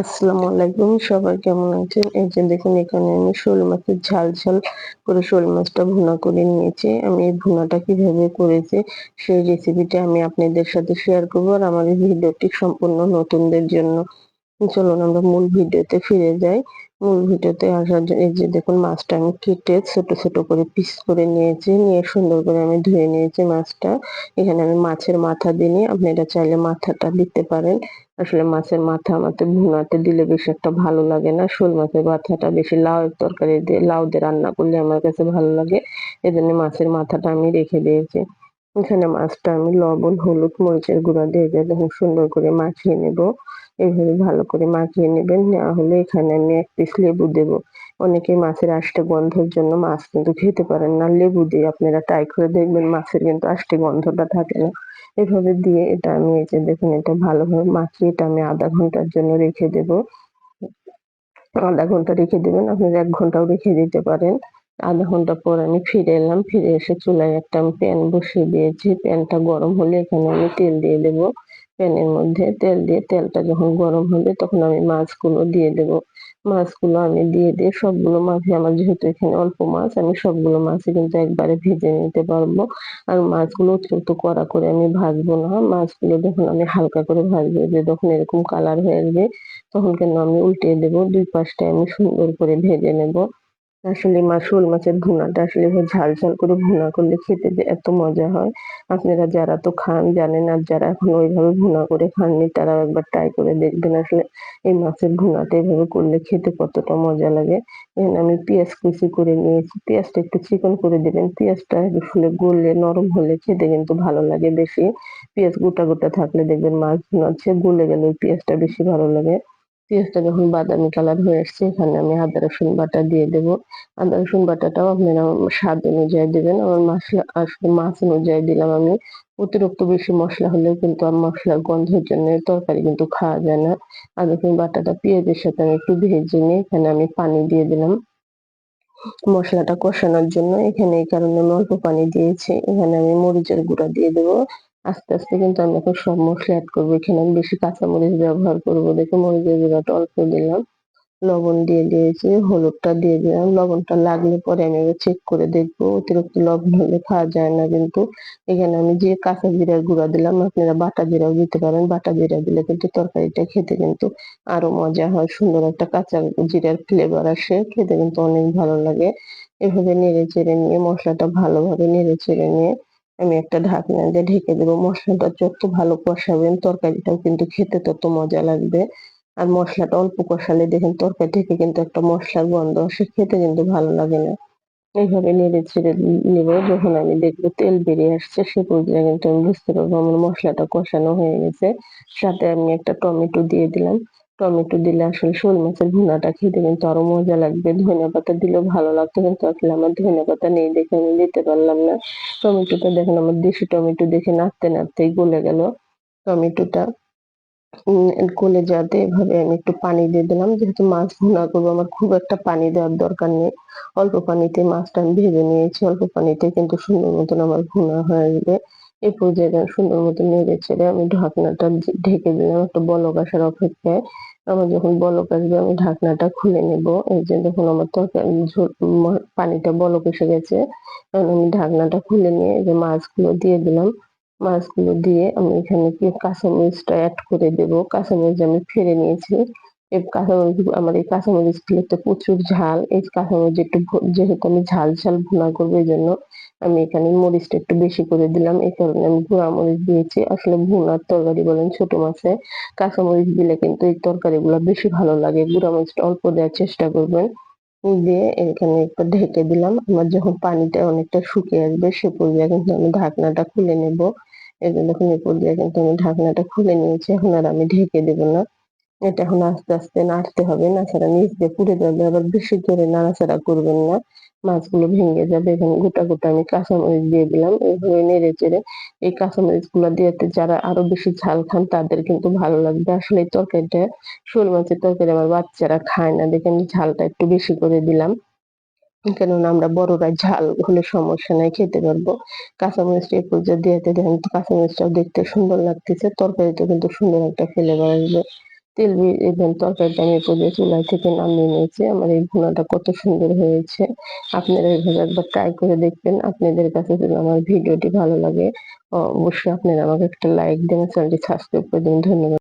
আসসালামু আলাইকুম, সবাই কেমন আছেন? এই যে দেখুন, এখানে আমি শোল মাছের ঝাল ঝাল করে শোল মাছটা ভুনা করে নিয়েছি। আমি এই ভুনাটা কীভাবে করেছি, সেই রেসিপিটা আমি আপনাদের সাথে শেয়ার করব আর আমার এই ভিডিওটি সম্পূর্ণ নতুনদের জন্য। চলুন আমরা মূল ভিডিওতে ফিরে যাই। মূল ভিডিওতে আসার জন্য, এই যে দেখুন মাছটা আমি কেটে ছোট ছোট করে পিস করে নিয়েছি, নিয়ে সুন্দর করে আমি ধুয়ে নিয়েছি মাছটা। এখানে আমি মাছের মাথা দিইনি আপনারা চাইলে মাথাটা দিতে পারেন। আসলে মাছের মাথা আমাদের ভুনাতে দিলে বেশি একটা ভালো লাগে না। শোল মাছের মাথাটা বেশি লাউ তরকারি দিয়ে, লাউ দিয়ে রান্না করলে আমার কাছে ভালো লাগে। এজন্য মাছের মাথাটা আমি রেখে দিয়েছি। এখানে মাছটা আমি লবণ, হলুদ, মরিচের গুঁড়া দিয়ে দেখুন সুন্দর করে মাখিয়ে নেব। এইভাবে ভালো করে মাখিয়ে নেবেন। না হলে এখানে আমি এক পিস লেবু দেব। অনেকে মাছের আষ্টে গন্ধের জন্য মাছ কিন্তু খেতে পারেন না। লেবু দিয়ে আপনারা ট্রাই করে দেখবেন মাছের কিন্তু আষ্টে গন্ধটা থাকে না। এভাবে দিয়ে এটা আমি এই যে দেখুন, এটা ভালোভাবে মাখিয়ে এটা আমি আধা ঘণ্টার জন্য রেখে দেব। আধা ঘণ্টা রেখে দেবেন। আপনারা এক ঘন্টাও রেখে দিতে পারেন। আধা ঘণ্টা পর আমি ফিরে এলাম। ফিরে এসে চুলায় একটা আমি প্যান বসিয়ে দিয়েছি। প্যানটা গরম হলে এখানে আমি তেল দিয়ে দেব। প্যানের মধ্যে তেল দিয়ে তেলটা যখন গরম হবে তখন আমি মাছগুলো দিয়ে দেব। মাছগুলো আমি দিয়ে দিয়ে সবগুলো মাছই আমার যেহেতু এখানে অল্প মাছ, আমি সবগুলো মাছই কিন্তু একবারে ভেজে নিতে পারব। আর মাছগুলো অতিরিক্ত কড়া করে আমি ভাজবো না। মাছগুলো যখন আমি হালকা করে ভাজবো, যে যখন এরকম কালার হয়ে আসবে, তখন কিন্তু আমি উল্টে দেবো, দুই পাশটায় আমি সুন্দর করে ভেজে নেব। আসলে মা শোল মাছের ভুনাটা আসলে ঝাল ঝাল করে ভুনা করলে খেতে যে এত মজা হয়। আপনারা যারা তো খান জানেন আর যারা এখন ওইভাবে ভুনা করে খাননি তারাও একবার ট্রাই করে দেখবেন আসলে এই মাছের ভুনাটা এভাবে করলে খেতে কতটা মজা লাগে। এখানে আমি পেঁয়াজ কুচি করে নিয়েছি। পেঁয়াজটা একটু চিকন করে দেবেন। পেঁয়াজটা ফুলে গললে নরম হলে খেতে কিন্তু ভালো লাগে বেশি। পেঁয়াজ গোটা গোটা থাকলে দেখবেন মাছ ভুনাচ্ছে গলে গেলে ওই পেঁয়াজটা বেশি ভালো লাগে। পেঁয়াজটা যখন বাদামি কালার হয়ে আসছে, এখানে আমি আদা রসুন বাটা দিয়ে দেবো। আদা রসুন বাটাটাও আপনারা স্বাদ অনুযায়ী দেবেন। আমার মশলা, আসলে মাছ অনুযায়ী দিলাম আমি। অতিরিক্ত বেশি মশলা হলেও কিন্তু আমার মশলার গন্ধের জন্য তরকারি কিন্তু খাওয়া যায় না। আদা রসুন বাটাটা পেঁয়াজের সাথে আমি একটু ভেজে নিয়ে এখানে আমি পানি দিয়ে দিলাম। মশলাটা কষানোর জন্য এখানে এই কারণে আমি অল্প পানি দিয়েছি। এখানে আমি মরিচের গুঁড়া দিয়ে দেবো। আস্তে আস্তে কিন্তু আমি এখন সব মশলা অ্যাড করব। এখানে আমি বেশি কাঁচামরিচ ব্যবহার করব দেখে মরিচের গুঁড়াটা অল্প দিলাম। লবণ দিয়ে দিয়েছি, হলুদটা দিয়ে দিলাম। লবণটা লাগলে পরে আমি এবার চেক করে দেখব। অতিরিক্ত লবণ হলে খাওয়া যায় না কিন্তু। এখানে আমি যে কাঁচা জিরার গুঁড়া দিলাম, আপনারা বাটা জিরাও দিতে পারেন। বাটা জিরা দিলে কিন্তু তরকারিটা খেতে কিন্তু আরও মজা হয়। সুন্দর একটা কাঁচা জিরার ফ্লেভার আসে। খেতে কিন্তু অনেক ভালো লাগে। এভাবে নেড়ে চেড়ে নিয়ে, মশলাটা ভালোভাবে নেড়ে চেড়ে নিয়ে আমি একটা ঢাকনা দিয়ে ঢেকে দেবো। মশলাটা যত ভালো কষাবেন, তরকারিটাও কিন্তু খেতে তত মজা লাগবে। আর মশলাটা অল্প কষালে দেখেন তরকারি থেকে কিন্তু একটা মশলার গন্ধ আসে, খেতে কিন্তু ভালো লাগে না। এইভাবে নেড়ে ছেড়ে নেব, যখন আমি দেখব তেল বেরিয়ে আসছে, সে পর্যায়ে কিন্তু আমি বুঝতে পারব আমার মশলাটা কষানো হয়ে গেছে। সাথে আমি একটা টমেটো দিয়ে দিলাম। টমেটো দিলে আসলে শোল মাছের ভুনাটা খেতে কিন্তু আরও মজা লাগবে। ধনিয়া পাতা দিলেও ভালো লাগতো কিন্তু আসলে আমার ধনিয়া পাতা নেই দেখে আমি দিতে পারলাম না। টমেটোটা দেখেন আমার দেশি টমেটো দেখে নাড়তে নাড়তেই গলে গেল। টমেটোটা গলে যাতে এভাবে আমি একটু পানি দিয়ে দিলাম। যেহেতু মাছ ভুনা করব, আমার খুব একটা পানি দেওয়ার দরকার নেই। অল্প পানিতে মাছটা আমি ভেজে নিয়েছি। অল্প পানিতে কিন্তু সুন্দর মতন আমার ভুনা হয়ে যাবে এই পর্যায়ে সুন্দর মতো নেড়ে ছেড়ে আমি ঢাকনাটা ঢেকে দিলাম একটা বলক আসার অপেক্ষায়। আমার যখন বলক আসবে, আমি ঢাকনাটা খুলে নেব। এই যে দেখুন, আমার তরকারি পানিটা বলক এসে গেছে। আমি ঢাকনাটা খুলে নিয়ে এই যে মাছগুলো দিয়ে দিলাম। মাছগুলো দিয়ে আমি এখানে কি কাঁচামরিচটা অ্যাড করে দেব। কাঁচামরিচ আমি ফেলে নিয়েছি। কাঁচামরিচ আমার এই কাঁচামরিচ তো প্রচুর ঝাল, এই কাঁচামরিচ একটু যেহেতু আমি ঝাল ঝাল ভুনা করব এই জন্য আমি এখানে মরিচটা একটু বেশি করে দিলাম। এই কারণে আমি গুঁড়া মরিচ দিয়েছি। আসলে ভুনার তরকারি বলেন ছোট মাছে কাঁচামরিচ দিলে কিন্তু এই তরকারিগুলো বেশি ভালো লাগে। গুঁড়া মরিচটা অল্প দেওয়ার চেষ্টা করবেন। দিয়ে এখানে একটু ঢেকে দিলাম। আমার যখন পানিটা অনেকটা শুকিয়ে আসবে, সে পর্যায়ে কিন্তু আমি ঢাকনাটা খুলে নেব। এই যে দেখুন এই পর্যায়ে কিন্তু আমি ঢাকনাটা খুলে নিয়েছি। এখন আর আমি ঢেকে দেবো না। এটা এখন আস্তে আস্তে নাড়তে হবে, নাড়াচাড়া নিচ দিয়ে পুড়ে যাবে, আবার বেশি করে নাড়াচাড়া করবেন না। মাছগুলো ভেঙে যাবে, এখানে গোটা গোটা আমি কাঁচামরিচ দিয়ে দিলাম। এইভাবে নেড়ে চেড়ে এই কাঁচামরিচগুলো দিয়ে যারা আরও বেশি ঝাল খান, তাদের কিন্তু ভালো লাগবে। আসলে এই তরকারিটা, শোল মাছের তরকারি আমার বাচ্চারা খায় না, দেখে আমি ঝালটা একটু বেশি করে দিলাম। কেননা আমরা বড়রা ঝাল হলে সমস্যা নাই, খেতে পারব। কাঁচামরিচটা এই পর্যায়ে দিয়ে দেখেন কাঁচামরিচটাও দেখতে সুন্দর লাগতেছে তরকারিতে কিন্তু সুন্দর একটা ফ্লেভার আসবে। তেল এবং তরকারিটা আমি এপর্যন্ত চুলায় থেকে নামিয়ে নিয়েছি। আমার এই ভুনাটা কত সুন্দর হয়েছে। আপনারা এইভাবে একবার ট্রাই করে দেখবেন। আপনাদের কাছে যদি আমার ভিডিওটি ভালো লাগে, অবশ্যই আপনারা আমাকে একটা লাইক দেবেন। চ্যানেলটি সাবস্ক্রাইব করে দেবেন। ধন্যবাদ।